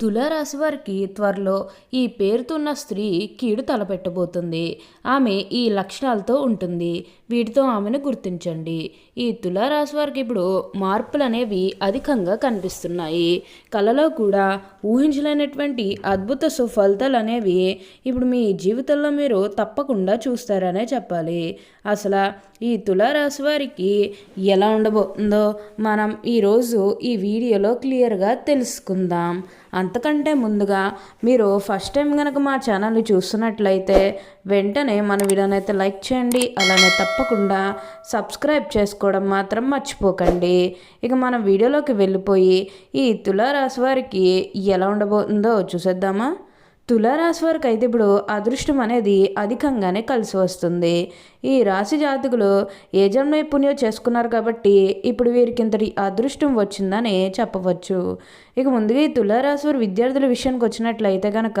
తులారాశి వారికి త్వరలో ఈ పేరుతున్న స్త్రీ కీడు తలపెట్టబోతుంది. ఆమె ఈ లక్షణాలతో ఉంటుంది. వీటితో ఆమెను గుర్తించండి. ఈ తులారాశి వారికి ఇప్పుడు మార్పులు అనేవి అధికంగా కనిపిస్తున్నాయి. కళలో కూడా ఊహించలేనటువంటి అద్భుత సుఫలితాలు అనేవి ఇప్పుడు మీ జీవితంలో మీరు తప్పకుండా చూస్తారనే చెప్పాలి. అసలు ఈ తులారాశి వారికి ఎలా ఉండబోతుందో మనం ఈరోజు ఈ వీడియోలో క్లియర్గా తెలుసుకుందాం. అంతకంటే ముందుగా మీరు ఫస్ట్ టైం కనుక మా ఛానల్ని చూస్తున్నట్లయితే వెంటనే మన వీడియోనైతే లైక్ చేయండి అలానే తప్పకుండా సబ్స్క్రైబ్ చేసుకోవడం మాత్రం మర్చిపోకండి. ఇక మనం వీడియోలోకి వెళ్ళిపోయి ఈ తులారాశి వారికి ఎలా ఉండబోతుందో చూసేద్దామా? తులారాశి వారికి అయితే ఇప్పుడు అదృష్టం అనేది అధికంగానే కలిసి వస్తుంది. ఈ రాశి జాతకులు ఏ జన్మ పుణ్యం చేసుకున్నారు కాబట్టి ఇప్పుడు వీరికి ఇంతటి అదృష్టం వచ్చిందని చెప్పవచ్చు. ఇక ముందుగా ఈ తులారాశి వారి విద్యార్థుల విషయానికి వచ్చినట్లయితే కనుక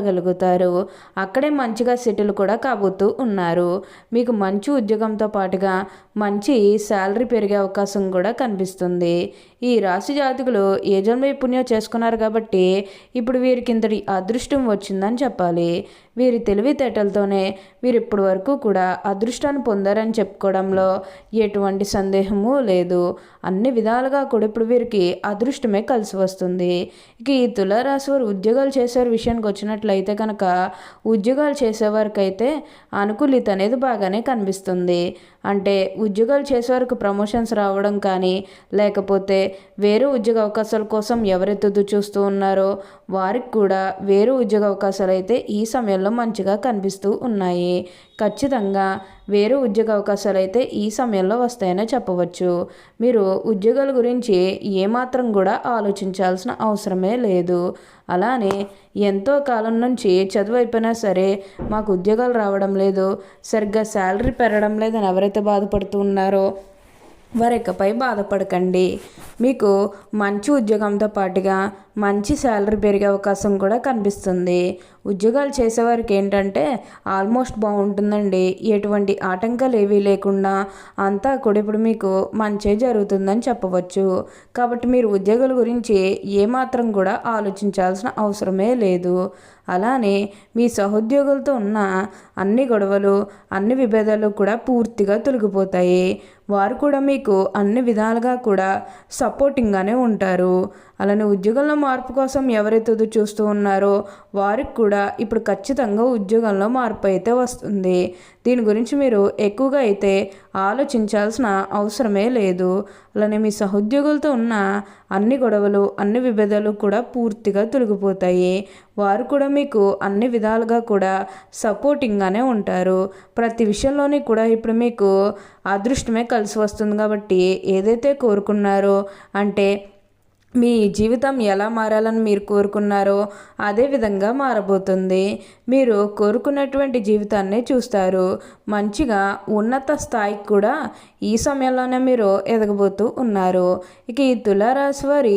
వెళ్ళగలుగుతారు అక్కడే మంచిగా సెటిల్ కూడా కాబోతూ ఉన్నారు. మీకు మంచి ఉద్యోగంతో పాటుగా మంచి శాలరీ పెరిగే అవకాశం కూడా కనిపిస్తుంది. ఈ రాశి జాతకులు ఏ జన్మ పుణ్యం చేసుకున్నారు కాబట్టి ఇప్పుడు వీరికి ఇంతటి అదృష్టం వచ్చిందని చెప్పాలి. వీరి తెలివితేటలతోనే వీరు ఇప్పటి వరకు కూడా అదృష్టాన్ని పొందారని చెప్పుకోవడంలో ఎటువంటి సందేహము లేదు. అన్ని విధాలుగా కూడా ఇప్పుడు వీరికి అదృష్టమే కలిసి వస్తుంది. ఇక ఈ తులారాశి వారు ఉద్యోగాలు చేసే విషయానికి వచ్చినట్లయితే కనుక ఉద్యోగాలు చేసేవారికైతే అనుకూలిత అనేది బాగానే కనిపిస్తుంది. అంటే ఉద్యోగాలు చేసేవారికి ప్రమోషన్స్ రావడం కానీ లేకపోతే వేరే ఉద్యోగ అవకాశాల కోసం ఎవరైతే చూస్తూ ఉన్నారో వారికి కూడా వేరే ఉద్యోగ అవకాశాలు అయితే ఈ సమయంలో మంచిగా కనిపిస్తూ ఉన్నాయి. ఖచ్చితంగా వేరే ఉద్యోగ అవకాశాలు అయితే ఈ సమయంలో వస్తాయనే చెప్పవచ్చు. మీరు ఉద్యోగాల గురించి ఏమాత్రం కూడా ఆలోచించాల్సిన అవసరమే లేదు. అలానే ఎంతో కాలం నుంచి చదువు అయిపోయినా సరే మాకు ఉద్యోగాలు రావడం లేదు సరిగ్గా శాలరీ పెరగడం లేదని ఎవరైతే బాధపడుతూ ఉన్నారో వారికపై బాధపడకండి. మీకు మంచి ఉద్యోగంతో పాటుగా మంచి శాలరీ పెరిగే అవకాశం కూడా కనిపిస్తుంది. ఉద్యోగాలు చేసేవారికి ఏంటంటే ఆల్మోస్ట్ బాగుంటుందండి. ఎటువంటి ఆటంకాలు ఏవీ లేకుండా అంతా కూడా ఇప్పుడు మీకు మంచి జరుగుతుందని చెప్పవచ్చు. కాబట్టి మీరు ఉద్యోగాల గురించి ఏమాత్రం కూడా ఆలోచించాల్సిన అవసరమే లేదు. అలానే మీ సహోద్యోగులతో ఉన్న అన్ని గొడవలు అన్ని విభేదాలు కూడా పూర్తిగా తొలగిపోతాయి. వారు కూడా మీకు అన్ని విధాలుగా కూడా సపోర్టింగ్గానే ఉంటారు. అలానే ఉద్యోగంలో మార్పు కోసం ఎవరైతే చూస్తూ ఉన్నారో వారికి కూడా ఇప్పుడు ఖచ్చితంగా ఉద్యోగంలో మార్పు అయితే వస్తుంది. దీని గురించి మీరు ఎక్కువగా అయితే ఆలోచించాల్సిన అవసరమే లేదు. అలానే మీ సహోద్యోగులతో ఉన్న అన్ని గొడవలు అన్ని విభేదాలు కూడా పూర్తిగా తొలగిపోతాయి. వారు కూడా మీకు అన్ని విధాలుగా కూడా సపోర్టింగ్గానే ఉంటారు. ప్రతి విషయంలోని కూడా ఇప్పుడు మీకు అదృష్టమే కలిసి వస్తుంది కాబట్టి ఏదైతే కోరుకున్నారో అంటే మీ జీవితం ఎలా మారాలని మీరు కోరుకున్నారో అదే విధంగా మారబోతుంది. మీరు కోరుకున్నటువంటి జీవితాన్ని చూస్తారు. మంచిగా ఉన్నత స్థాయికి కూడా ఈ సమయంలోనే మీరు ఎదగబోతూ ఉన్నారు. ఇక ఈ తులారాశి వారి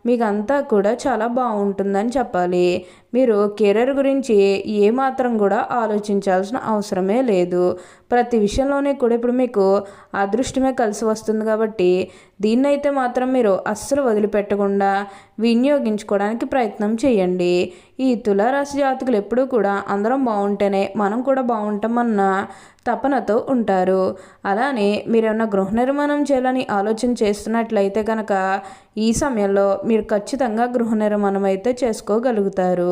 మీకు అంతా కూడా చాలా బాగుంటుందని చెప్పాలి. మీరు కెరీర్ గురించి ఏమాత్రం కూడా ఆలోచించాల్సిన అవసరమే లేదు. ప్రతి విషయంలోనే కూడా ఇప్పుడు మీకు అదృష్టమే కలిసి వస్తుంది కాబట్టి దీన్నైతే మాత్రం మీరు అస్సలు వదిలిపెట్టకుండా వినియోగించుకోవడానికి ప్రయత్నం చేయండి. ఈ తులారాశి జాతకులు ఎప్పుడూ కూడా అందరం బాగుంటేనే మనం కూడా బాగుంటామన్న తపనతో ఉంటారు. అలానే మీరేమన్నా గృహ నిర్మాణం చేయాలని ఆలోచన చేస్తున్నట్లయితే కనుక ఈ సమయంలో మీరు ఖచ్చితంగా గృహ నిర్మాణం అయితే చేసుకోగలుగుతారు.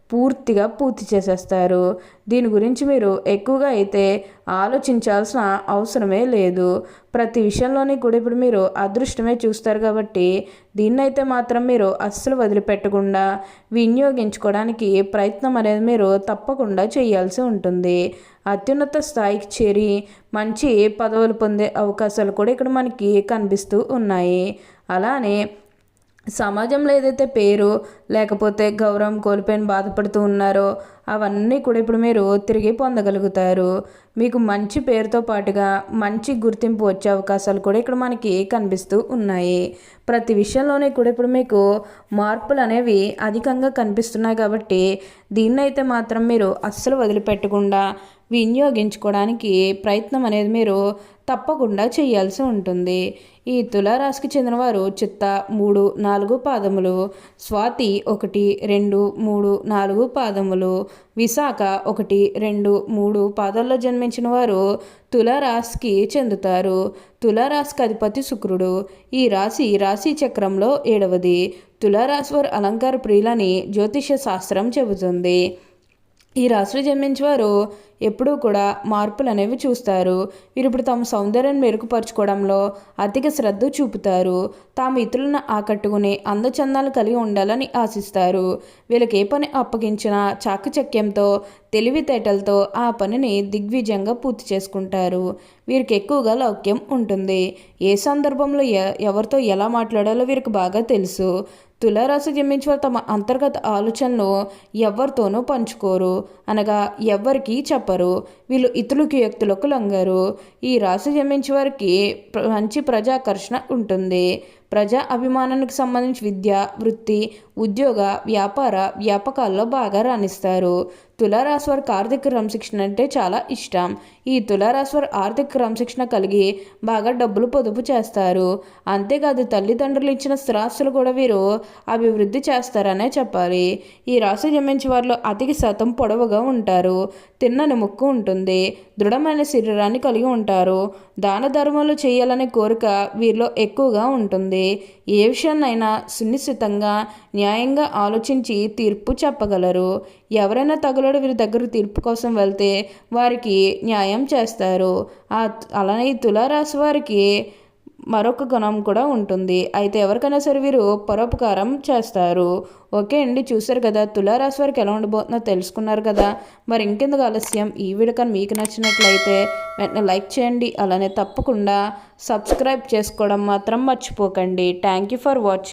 పూర్తిగా పూర్తి చేసేస్తారు. దీని గురించి మీరు ఎక్కువగా అయితే ఆలోచించాల్సిన అవసరమే లేదు. ప్రతి విషయంలోని కూడా ఇప్పుడు మీరు అదృష్టమే చూస్తారు కాబట్టి దీన్నైతే మాత్రం మీరు అస్సలు వదిలిపెట్టకుండా వినియోగించుకోవడానికి ప్రయత్నం అనేది మీరు తప్పకుండా చేయాల్సి ఉంటుంది. అత్యున్నత స్థాయికి చేరి మంచి పదవులు పొందే అవకాశాలు కూడా ఇక్కడ మనకి కనిపిస్తూ ఉన్నాయి. అలానే సమాజంలో ఏదైతే పేరు లేకపోతే గౌరవం కోల్పోయిన బాధపడుతూ ఉన్నారో అవన్నీ కూడా ఇప్పుడు మీరు తిరిగి పొందగలుగుతారు. మీకు మంచి పేరుతో పాటుగా మంచి గుర్తింపు వచ్చే అవకాశాలు కూడా ఇక్కడ మనకి కనిపిస్తూ ఉన్నాయి. ప్రతి విషయంలోనే కూడా ఇప్పుడు మీకు మార్పులు అనేవి అధికంగా కనిపిస్తున్నాయి కాబట్టి దీన్నైతే మాత్రం మీరు అస్సలు వదిలిపెట్టకుండా వినియోగించుకోవడానికి ప్రయత్నం అనేది మీరు తప్పకుండా చేయాల్సి ఉంటుంది. ఈ తులారాశికి చెందినవారు చిత్త మూడు నాలుగు పాదములు స్వాతి ఒకటి రెండు మూడు నాలుగు పాదములు విశాఖ ఒకటి రెండు మూడు పాదాల్లో జన్మించిన వారు తులారాశికి చెందుతారు. తులారాశికి అధిపతి శుక్రుడు. ఈ రాశి రాశి చక్రంలో ఏడవది. తులారాశి వారు అలంకార ప్రియులని జ్యోతిష శాస్త్రం చెబుతుంది. ఈ రాశిలో జన్మించేవారు ఎప్పుడూ కూడా మార్పులు అనేవి చూస్తారు. వీరు ఇప్పుడు తమ సౌందర్యాన్ని మెరుగుపరచుకోవడంలో అధిక శ్రద్ధ చూపుతారు. తాము ఇతరులను ఆకట్టుకుని అందచందాలు కలిగి ఉండాలని ఆశిస్తారు. వీళ్ళకి ఏ పని అప్పగించినా చాకచక్యంతో తెలివితేటలతో ఆ పనిని దిగ్విజయంగా పూర్తి చేసుకుంటారు. వీరికి ఎక్కువగా లౌక్యం ఉంటుంది. ఏ సందర్భంలో ఎవరితో ఎలా మాట్లాడాలో వీరికి బాగా తెలుసు. తులారాశి జన్మించిన తమ అంతర్గత ఆలోచనలు ఎవరితోనూ పంచుకోరు. అనగా ఎవరికీ చెప్పరు. వీళ్ళు ఇతరులకి వ్యక్తులకు లొంగరు. ఈ రాశి జమించే వారికి మంచి ప్రజాకర్షణ ఉంటుంది. ప్రజా అభిమానానికి సంబంధించి విద్య వృత్తి ఉద్యోగ వ్యాపార వ్యాపకాల్లో బాగా రాణిస్తారు. తులారాశి వారి ఆర్థిక క్రమశిక్షణ అంటే చాలా ఇష్టం. ఈ తులారాశి వారు ఆర్థిక క్రమశిక్షణ కలిగి బాగా డబ్బులు పొదుపు చేస్తారు. అంతేకాదు తల్లిదండ్రులు ఇచ్చిన స్థిరాస్తులు కూడా వీరు అభివృద్ధి చేస్తారనే చెప్పాలి. ఈ రాశి జమించి వారిలో అధిక శాతం పొడవుగా ఉంటారు. తిన్నని ముక్కు ఉంటుంది. దృఢమైన శరీరాన్ని కలిగి ఉంటారు. దాన ధర్మాలు చేయాలనే కోరిక వీరిలో ఎక్కువగా ఉంటుంది. ఏ విషయాన్నైనా సునిశ్చితంగా న్యాయంగా ఆలోచించి తీర్పు చెప్పగలరు. ఎవరైనా తగులడు వీరి దగ్గర తీర్పు కోసం వెళ్తే వారికి న్యాయం చేస్తారు. ఆ అలానే తులారాశి వారికి మరొక గుణం కూడా ఉంటుంది. అయితే ఎవరికైనా సరే వీరు పరోపకారం చేస్తారు. ఓకే అండి చూసారు కదా తులారాశి వారికి ఎలా ఉండబోతుందో తెలుసుకున్నారు కదా. మరి ఇంకెందుకు ఆలస్యం? ఈ వీడియో కానీ మీకు నచ్చినట్లయితే వెంటనే లైక్ చేయండి. అలానే తప్పకుండా సబ్స్క్రైబ్ చేసుకోవడం మాత్రం మర్చిపోకండి. Thank you for watching